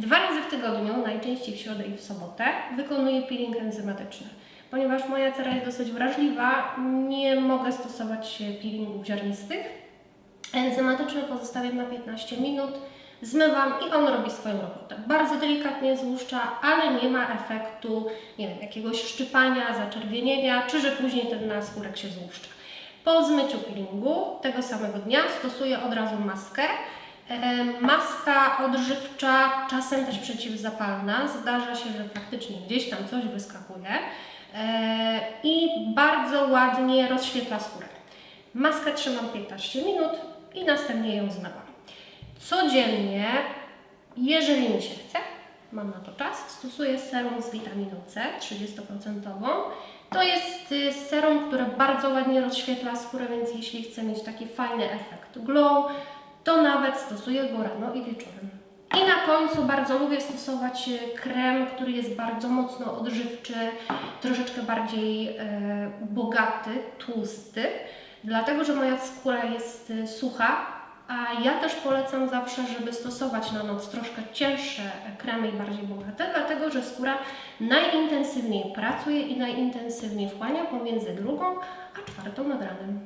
Dwa razy w tygodniu, najczęściej w środę i w sobotę, wykonuję peeling enzymatyczny. Ponieważ moja cera jest dosyć wrażliwa, nie mogę stosować peelingów ziarnistych. Enzymatyczny pozostawiam na 15 minut, zmywam i on robi swoją robotę. Bardzo delikatnie złuszcza, ale nie ma efektu, nie wiem, jakiegoś szczypania, zaczerwienienia, czy że później ten naskórek się złuszcza. Po zmyciu peelingu tego samego dnia stosuję od razu maskę. E, Maska odżywcza, czasem też przeciwzapalna. Zdarza się, że faktycznie gdzieś tam coś wyskakuje e, i bardzo ładnie rozświetla skórę. Maskę trzymam 15 minut i następnie ją zmywam. Codziennie, jeżeli mi się chce, mam na to czas, stosuję serum z witaminą C 30%. To jest y, serum, które bardzo ładnie rozświetla skórę, więc jeśli chcę mieć taki fajny efekt glow, to nawet stosuję go rano i wieczorem. I na końcu bardzo lubię stosować y, krem, który jest bardzo mocno odżywczy, troszeczkę bardziej e, bogaty, tłusty, dlatego że moja skóra jest y, sucha, a ja też polecam zawsze, żeby stosować na noc troszkę cięższe kremy i bardziej bogate, dlatego że skóra najintensywniej pracuje i najintensywniej wchłania pomiędzy drugą a czwartą nad ranem.